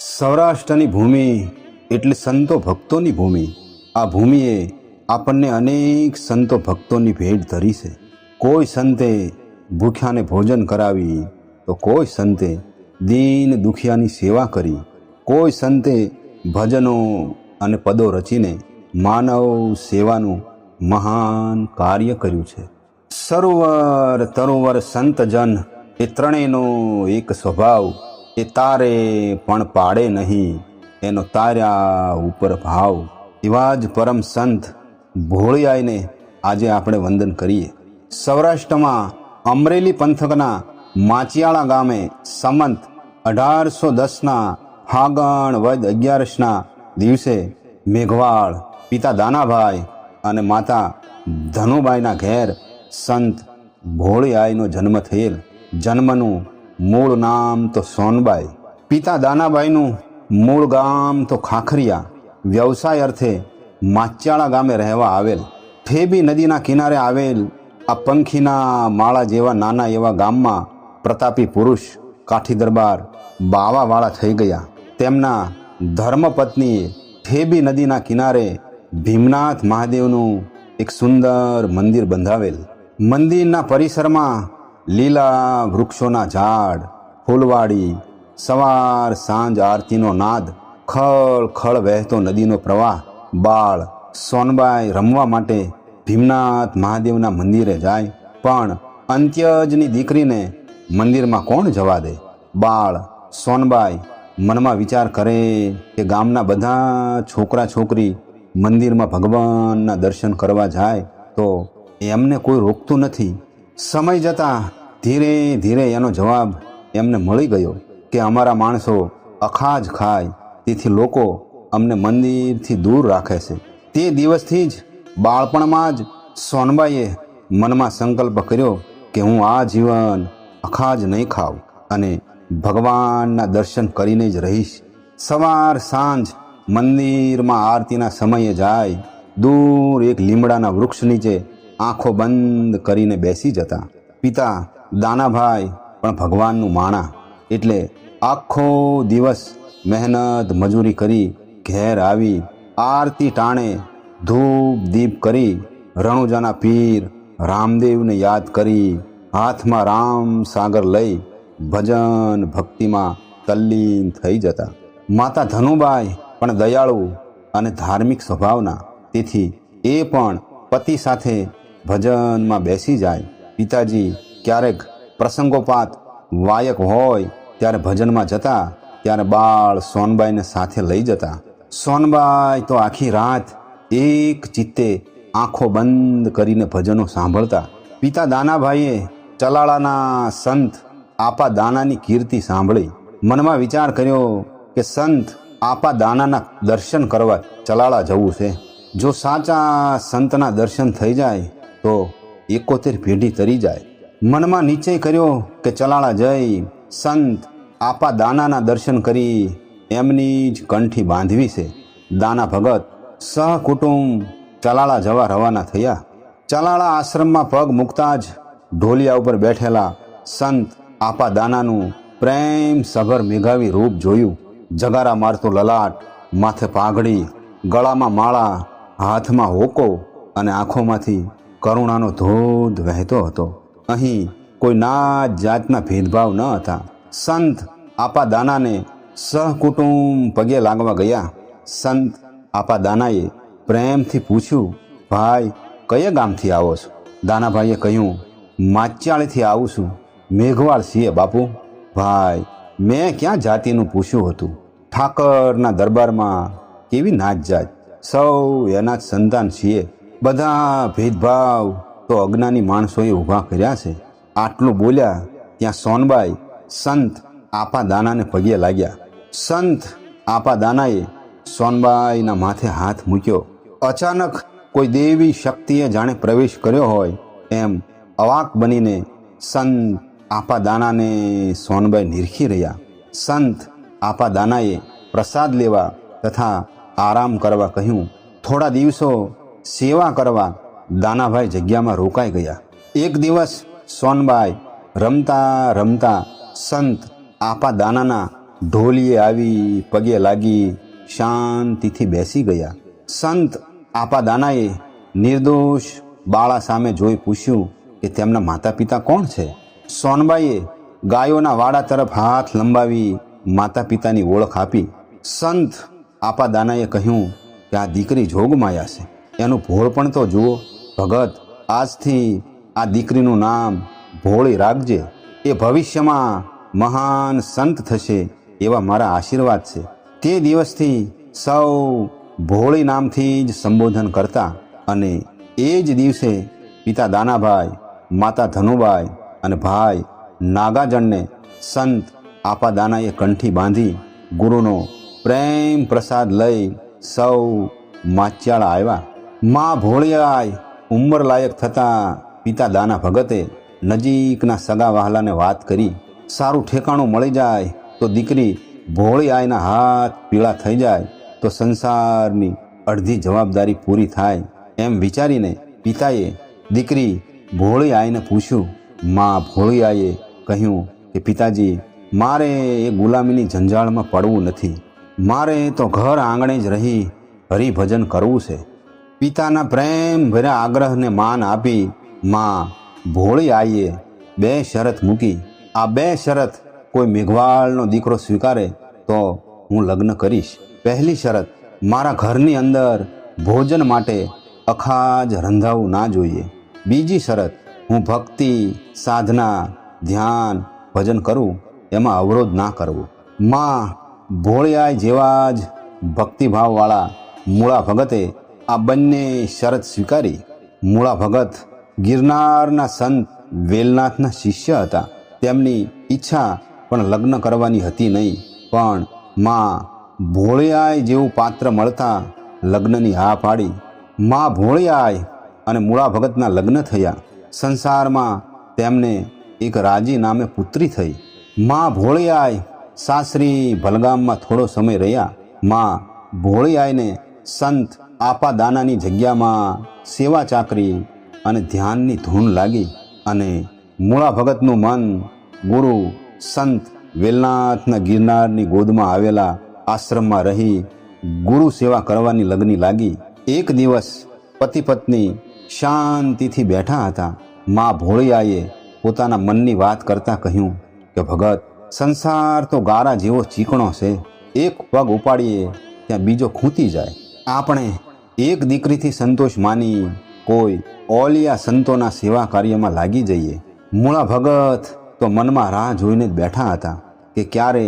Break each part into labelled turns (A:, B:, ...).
A: સૌરાષ્ટ્રની ભૂમિ એટલે સંતો ભક્તોની ભૂમિ. આ ભૂમિએ આપણને અનેક સંતો ભક્તોની ભેટ ધરી છે. કોઈ સંતે ભૂખ્યાને ભોજન કરાવી, તો કોઈ સંતે દીન દુખિયાની સેવા કરી. કોઈ સંતે ભજનો અને પદો રચીને માનવ સેવાનું મહાન કાર્ય કર્યું છે. સરોવર તરોવર સંતજન એ ત્રણેયનો એક સ્વભાવ એ તારે પણ પાડે નહીં, એનો તાર્યા ઉપર ભાવ. એવા જ પરમ સંત ભોળિયાઈને આજે આપણે વંદન કરીએ. સૌરાષ્ટ્રમાં અમરેલી પંથકના માચિયાળા ગામે સમંત અઢારસો દસના ફાગણ વદ અગિયારસના દિવસે મેઘવાળ, પિતા દાનાભાઈ અને માતા ધનુબાઈના ઘેર સંત ભોળિયાઈનો જન્મ થયેલ. જન્મનું મૂળ નામ તો સોનબાઈ, પિતા દાનાબાઈનું મૂળ ગામ તો ખાખરિયા, વ્યવસાય અર્થે માચ્યાળા ગામે રહેવા આવેલ ઠેબી નદીના કિનારે આવેલ આ પંખીના માળા જેવા નાના એવા ગામમાં પ્રતાપી પુરુષ, કાઠી દરબાર બાવાવાળા થઈ ગયા. તેમના ધર્મપત્નીએ ઠેબી નદીના કિનારે ભીમનાથ મહાદેવનું એક સુંદર મંદિર બંધાવેલ. મંદિરના પરિસરમાં લીલા વૃક્ષોના ઝાડ, ફૂલવાડી, સવાર સાંજ આરતીનો નાદ, ખળ ખળ વહેતો નદીનો પ્રવાહ, બાળ સોનબાઈ રમવા માટે ભીમનાથ મહાદેવના મંદિરે જાય. પણ અંત્યજની દીકરીને મંદિરમાં કોણ જવા દે? બાળ સોનબાઈ મનમાં વિચાર કરે કે ગામના બધા છોકરા છોકરી મંદિરમાં ભગવાનના દર્શન કરવા જાય તો એમને કોઈ રોકતું નથી. સમય જતાં ધીરે ધીરે એનો જવાબ એમને મળી ગયો કે અમારા માણસો અખાજ ખાય, તેથી લોકો અમને મંદિરથી દૂર રાખે છે. તે દિવસથી જ બાળપણમાં જ સોનબાઈએ મનમાં સંકલ્પ કર્યો કે હું આ જીવન અખાજ નહીં ખાવ અને ભગવાનના દર્શન કરીને જ રહીશ. સવાર સાંજ મંદિરમાં આરતીના સમયે જાય, દૂર એક લીમડાના વૃક્ષ નીચે આંખો બંધ કરીને બેસી જતા. પિતા, દાનાભાઈ, પણ ભગવાનનું માણા. એટલે આખો દિવસ મહેનત, મજૂરી કરી, ઘેર આવી, આરતી ટાણે ધૂપ દીપ કરી, રણુજાના પીર રામદેવને યાદ કરી, હાથમાં રામ સાગર લઈ, ભજન ભક્તિમાં તલ્લીન થઈ જતા. માતા ધનુબાઈ પણ દયાળુ અને ધાર્મિક સ્વભાવના. તેથી એ પણ પતિ સાથે ભજનમાં બેસી જાય. પિતાજી ક્યારેક પ્રસંગોપાત વાયક હોય ત્યારે ભજનમાં જતા, ત્યારે બાળ સોનબાઈને સાથે લઈ જતા. સોનબાઈ તો આખી રાત એક ચિત્તે આંખો બંધ કરીને ભજનો સાંભળતા. પિતા દાનાભાઈએ ચલાળાના સંત આપા દાનાની કીર્તિ સાંભળી. મનમાં વિચાર કર્યો કે સંત આપા દાનાના દર્શન કરવા ચલાળા જવું છે. જો સાચા સંતના દર્શન થઈ જાય તો એકોતેર પેઢી તરી જાય. મનમાં નિશ્ચય કર્યો કે ચલાળા જઈ સંત આપા દાનાના દર્શન કરી એમની જ કંઠી બાંધવી છે. દાના ભગત સહકુટુંબ ચલાળા જવા રવાના થયા. ચલાળા આશ્રમમાં પગ મૂકતા જ ઢોલિયા ઉપર બેઠેલા સંત આપા દાનાનું પ્રેમ સભર મેઘાવી રૂપ જોયું. જગારા મારતું લલાટ, માથે પાઘડી, ગળામાં માળા, હાથમાં હોકો અને આંખોમાંથી કરુણાનો ધોધ વહેતો હતો. અહીં કોઈ ના જાતના ભેદભાવ ન હતા. સંત આપા દાનાને સહકુટુંબ પગે લાગવા ગયા. સંત આપા દાનાએ પ્રેમથી પૂછ્યું, ભાઈ, કયા ગામથી આવો છો? દાનાભાઈએ કહ્યું, માચ્યાળીથી આવું છું. મેઘવાળ છીએ, બાપુ. ભાઈ, મેં ક્યાં જાતિનું પૂછ્યું હતું? ઠાકરના દરબારમાં કેવી નાચ જાત સૌ એના જ સંતાન છીએ. બધા ભેદભાવ તો અજ્ઞાની માણસોએ ઊભા કર્યા છે. આટલું બોલ્યા ત્યાં સોનબાઈ સંત આપા દાનાને પગે લાગ્યા. સંત આપા દાનાએ સોનબાઈના માથે હાથ મૂક્યો. અચાનક કોઈ દેવી શક્તિએ જાણે પ્રવેશ કર્યો હોય એમ અવાક બનીને સંત આપા દાનાને સોનબાઈ નિરખી રહ્યા. સંત આપા દાનાએ પ્રસાદ લેવા તથા આરામ કરવા કહ્યું, થોડા દિવસો સેવા કરવા દાનાભાઈ જગ્યામાં રોકાઈ ગયા. એક દિવસ સોનબાઈ રમતા રમતા સંત આપા દાનાના ઢોલીએ આવી પગે લાગી શાંતિથી બેસી ગયા. સંત આપા દાનાએ નિર્દોષ બાળા સામે જોઈ પૂછ્યું કે તેમના માતા પિતા કોણ છે? સોનબાઈએ ગાયોના વાડા તરફ હાથ લંબાવી માતા પિતાની ઓળખ આપી. સંત આપા દાનાએ કહ્યું કે આ દીકરી જોગમાયા છે. એનું ભોળ પણ તો જુઓ. ભગત, આજથી આ દીકરીનું નામ ભોળી રાખજે. એ ભવિષ્યમાં મહાન સંત થશે એવા મારા આશીર્વાદ છે. તે દિવસથી સૌ ભોળી નામથી જ સંબોધન કરતા અને એ જ દિવસે પિતા દાનાભાઈ, માતા ધનુભાઈ અને ભાઈ નાગાજણને સંત આપા દાનાએ કંઠી બાંધી ગુરુનો પ્રેમ પ્રસાદ લઈ સૌ માચ્યાળા આવ્યા. મા ભોળિયાય ઉંમર લાયક થતાં પિતા દાના ભગતે નજીકના સગા વહાલાને વાત કરી, સારું ઠેકાણું મળી જાય તો દીકરી ભોળી આયના હાથ પીળા થઈ જાય તો સંસારની અડધી જવાબદારી પૂરી થાય. એમ વિચારીને પિતાએ દીકરી ભોળિયાયને પૂછ્યું, મા ભોળિયાએ કહ્યું કે, પિતાજી, મારે એ ગુલામીની જંજાળમાં પડવું નથી. મારે તો ઘર આંગણે જ રહી હરિભજન કરવું છે. પિતાના પ્રેમ ભર્યા આગ્રહને માન આપી માં, ભોળી આઈએ, બે શરત મૂકી. આ બે શરત કોઈ મેઘવાળનો દીકરો સ્વીકારે તો હું લગ્ન કરીશ. પહેલી શરત, મારા ઘરની અંદર ભોજન માટે અખાજ રંધાવું ના જોઈએ. બીજી શરત, હું ભક્તિ, સાધના, ધ્યાન, ભજન કરું, એમાં અવરોધ ના કરવો. માં, ભોળિયાય જેવા જ ભક્તિભાવવાળા મૂળા ભગતે આ બંને શરત સ્વીકારી મૂળા ભગત ગિરનારના સંત વેલનાથના શિષ્ય હતા. તેમની ઈચ્છા પણ લગ્ન કરવાની હતી નહીં. પણ માં ભોળિયાય જેવું પાત્ર મળતા લગ્નની હા પાડી. માં ભોળિયાય અને મૂળા ભગતના લગ્ન થયા. સંસારમાં તેમને એક રાજી નામે પુત્રી થઈ. માં ભોળિયાય સાસરી ભલગામમાં થોડો સમય રહ્યા. માં ભોળિયાયને સંત આપા દાનાની જગ્યામાં સેવા ચાકરી અને ધ્યાનની ધૂન લાગી અને મૂળા ભગતનું મન ગુરુ સંત વેલનાથના ગિરનારની ગોદમાં આવેલા આશ્રમમાં રહી ગુરુ સેવા કરવાની લગ્ની લાગી. એક દિવસ પતિ પત્ની શાંતિથી બેઠા હતા. મા ભોળિયાએ પોતાના મનની વાત કરતા કહ્યું કે, ભગત, સંસાર તો ગારા જેવો ચીકણો છે. એક પગ ઉપાડીએ ત્યાં બીજો ખૂંતી જાય. આપણે એક દીકરીથી સંતોષ માની કોઈ ઓલિયા સંતોના સેવા કાર્યમાં લાગી જઈએ. મૂળા ભગત તો મનમાં રાહ જોઈને જ બેઠા હતા કે ક્યારે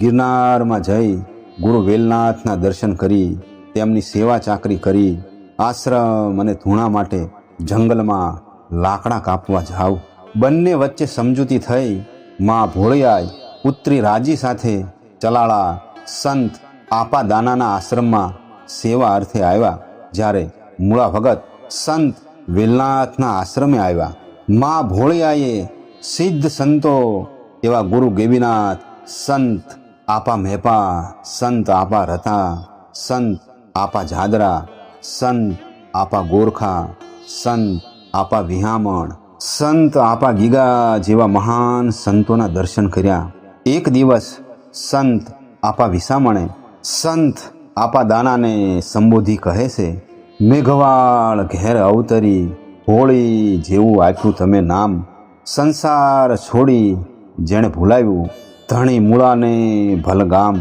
A: ગિરનારમાં જઈ ગુરુ વેલનાથના દર્શન કરી, તેમની સેવા ચાકરી કરી, આશ્રમ અને ધૂણા માટે જંગલમાં લાકડા કાપવા જાવ. બંને વચ્ચે સમજૂતી થઈ માં ભોળિયાય પુત્રી રાજી સાથે ચલાળા સંત આપા દાનાના આશ્રમમાં સેવા અર્થે આવ્યા. જ્યારે મૂળા ભગત સંત વેલનાથના આશ્રમે આવ્યા. મા ભોળિયાએ સિદ્ધ સંતો એવા ગુરુ ગેબીનાથ સંત આપા મહેપા, સંત આપા રતા, સંત આપા જાદરા સંત આપા ગોરખા, સંત આપા વિહામણ, સંત આપા ગીગા જેવા મહાન સંતોના દર્શન કર્યા. એક દિવસ સંત આપા વિસામણે, સંત આપા દાનાને સંબોધી કહે છે, મેઘવાળ ઘેર અવતરી, હોળી જેવું આપ્યું તમે નામ, સંસાર છોડી જેણે ભૂલાવ્યું, ધણી મૂળાને ભલગામ,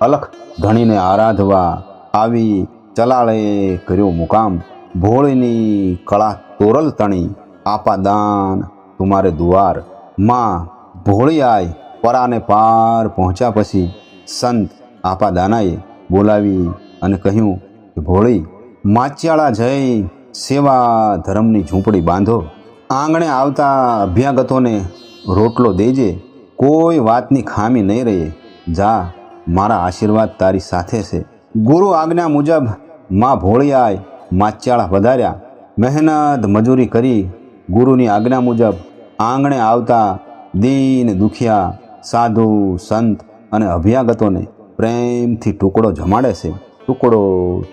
A: અલખ ધણીને આરાધવા, આવી ચલાળે કર્યો મુકામ, ભોળીની કળા તોરલ તણી આપા દાન તુમારે દુવાર, માં ભોળી આય પરાને પાર પહોંચ્યા પછી સંત આપા દાનાએ બોલાવી અને કહ્યું કે, ભોળી, માચ્યાળા જઈ સેવા ધર્મની ઝૂંપડી બાંધો. આંગણે આવતા અભ્યાગતોને રોટલો દેજે. કોઈ વાતની ખામી નહીં રહે. જા, મારા આશીર્વાદ તારી સાથે છે. ગુરુ આજ્ઞા મુજબ મા ભોળિયાએ માચ્યાળા વધાર્યા. મહેનત મજૂરી કરી ગુરુની આજ્ઞા મુજબ આંગણે આવતા દીન દુખિયા, સાધુ, સંત અને અભ્યાગતોને પ્રેમથી ટુકડો જમાડે છે. ટુકડો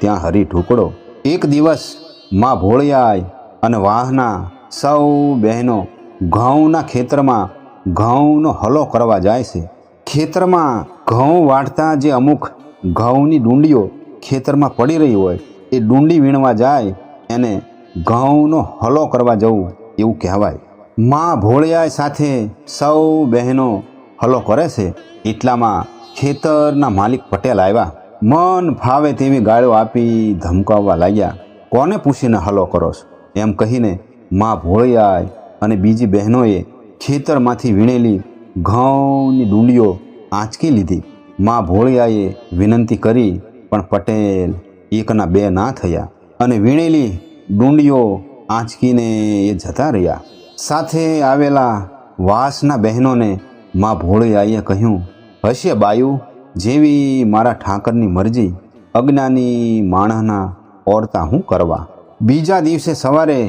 A: ત્યાં હરી ટુકડો એક દિવસમાં ભોળિયાય અને વાહના સૌ બહેનો ઘઉંના ખેતરમાં ઘઉંનો હલો કરવા જાય છે. ખેતરમાં ઘઉં વાટતા જે અમુક ઘઉંની ડુંડીઓ ખેતરમાં પડી રહી હોય, એ ડુંડી વીણવા જાય, એને ઘઉંનો હલો કરવા જવું એવું કહેવાય. માં ભોળિયાય સાથે સૌ બહેનો હલો કરે છે. એટલામાં ખેતરના માલિક પટેલ આવ્યા. મન ભાવે તેવી ગાળો આપી ધમકાવવા લાગ્યા. કોને પૂછીને હલો કરો છો? એમ કહીને માં ભોળિયાય અને બીજી બહેનોએ ખેતરમાંથી વીણેલી ઘઉંની ડુંડીઓ આંચકી લીધી. માં ભોળિયાએ વિનંતી કરી, પણ પટેલ એકના બે ના થયા અને વીણેલી ડુંડીઓ આંચકીને એ જતા રહ્યા. સાથે આવેલા વાસના બહેનોને માં ભોળિયાએ કહ્યું હશે બાયુ? જેવી મારા ઠાકરની મરજી, અજ્ઞાની માણસના ઓરતા હું કરવા. બીજા દિવસે સવારે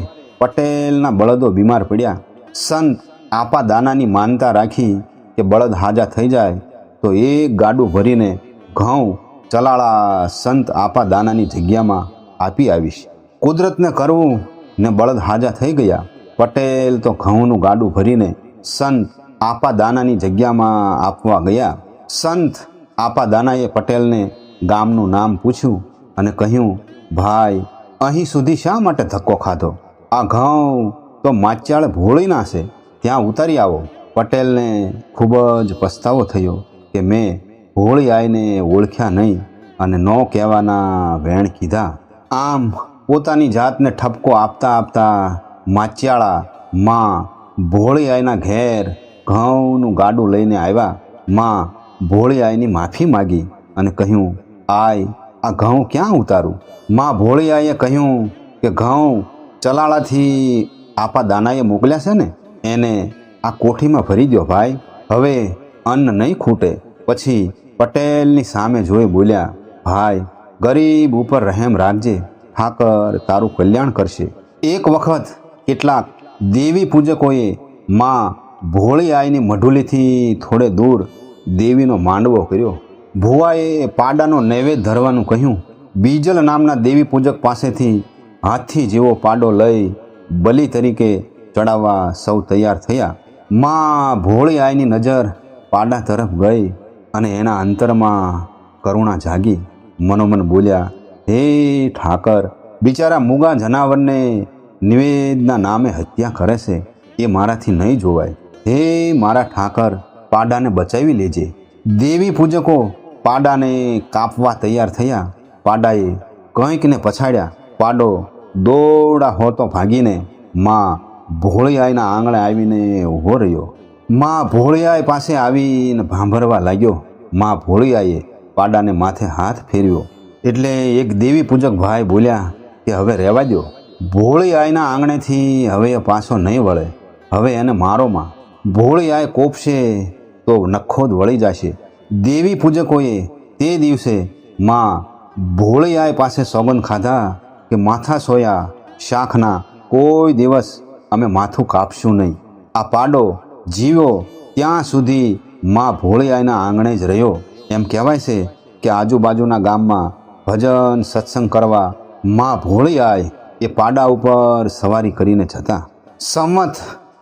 A: પટેલના બળદો બીમાર પડ્યા. સંત આપા દાનાની માનતા રાખી કે બળદ હાજા થઈ જાય, તો એક ગાડું ભરીને ઘઉં ચલાળા સંત આપા દાનાની જગ્યામાં આપી આવીશ. કુદરતને કરવું ને બળદ હાજા થઈ ગયા. પટેલ તો ઘઉંનું ગાડું ભરીને સંત આપા દાનાની જગ્યામાં આપવા ગયા. સંત આપા દાનાએ પટેલને ગામનું નામ પૂછ્યું અને કહ્યું, ભાઈ, અહીં સુધી શા માટે ધક્કો ખાધો? આ ઘઉં તો માચ્યાળ ભોળી નાશે. ત્યાં ઉતારી આવો. પટેલને ખૂબ જ પસ્તાવો થયો કે મેં ભોળી આઈને ઓળખ્યા નહીં અને ન કહેવાના વેણ કીધા. આમ પોતાની જાતને ઠપકો આપતા આપતા માચ્યાળા માં ભોળી આઈના ઘેર ઘઉંનું ગાડું લઈને આવ્યા. માં ભોળી આઈની માફી માગી અને કહ્યું, આય, આ ઘઉં ક્યાં ઉતારું? માં ભોળી કહ્યું કે, ઘઉં ચલાળાથી આપા દાનાએ મોકલ્યા છે ને, એને આ કોઠીમાં ભરી દો ભાઈ. હવે અન્ન નહીં ખૂટે. પછી પટેલની સામે જોઈ બોલ્યા, ભાઈ, ગરીબ ઉપર રહેમ રાખજે. ઠાકર તારું કલ્યાણ કરશે. એક વખત કેટલાક દેવી પૂજકોએ માં ભોળી આઈની મઢુલીથી થોડે દૂર દેવીનો માંડવો કર્યો. ભુવાએ પાડાનો નૈવેદ્ય ધરવાનું કહ્યું. બીજલ નામના દેવી પૂજક પાસેથી હાથી જેવો પાડો લઈ બલિ તરીકે ચડાવવા સૌ તૈયાર થયા. માં ભોળી આઈની નજર પાડા તરફ ગઈ અને એના અંતરમાં કરુણા જાગી. મનોમન બોલ્યા, હે ઠાકર, બિચારા મૂગા જનાવરને નિવેદના નામે હત્યા કરે છે. એ મારાથી નહીં જોવાય. હે મારા ઠાકર, પાડાને બચાવી લેજે. દેવી પૂજકો, પાડાને કાપવા તૈયાર થયા. પાડાએ કંઈકને પછાડ્યા. પાડો દોડા હોતો ભાગીને માં ભોળિયાઈના આંગણે આવીને ઊભો રહ્યો. માં ભોળિયાઈ પાસે આવીને ભાંભરવા લાગ્યો. માં ભોળિયાએ પાડાને માથે હાથ ફેર્યો. એટલે એક દેવી પૂજક ભાઈ બોલ્યા કે હવે રહેવા દો ભોળિયાઈના આંગણેથી હવે એ પાછો નહીં વળે. હવે એને મારો માં. ભોળિયાઈ કોપશે તો નખોદ વળી જશે. દેવી પૂજકોએ તે દિવસે માં ભોળિયાએ પાસે સોગંદ ખાધા કે માથા સોયા શાખના કોઈ દિવસ અમે માથું કાપશું નહીં. આ પાડો જીવ્યો ત્યાં સુધી માં ભોળિયાના આંગણે જ રહ્યો. એમ કહેવાય છે કે આજુબાજુના ગામમાં ભજન સત્સંગ કરવા માં ભોળિયાઈ એ પાડા ઉપર સવારી કરીને જતા. સંમત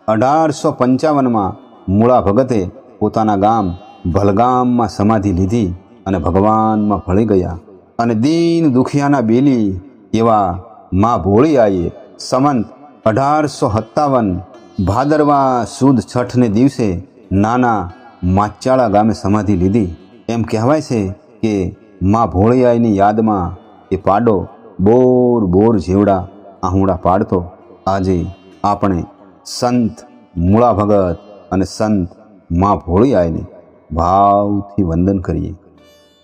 A: અઢારસો પંચાવનમાં મૂળા ભગતે પોતાના ગામ ભલગામમાં સમાધિ લીધી અને ભગવાનમાં ભળી ગયા. અને દીન દુખિયાના બેલી એવા મા ભોળિયાએ સમંત અઢારસો સત્તાવન ભાદરવા સુદ છઠને દિવસે નાના માચાળા ગામે સમાધિ લીધી. એમ કહેવાય છે કે મા ભોળિયાઈની યાદમાં એ પાડો બોર બોર જેવડા આહુડા પાડતો. આજે આપણે સંત મૂળા ભગત અને સંત મા ભોળિયાઈને ભાવથી વંદન કરીએ.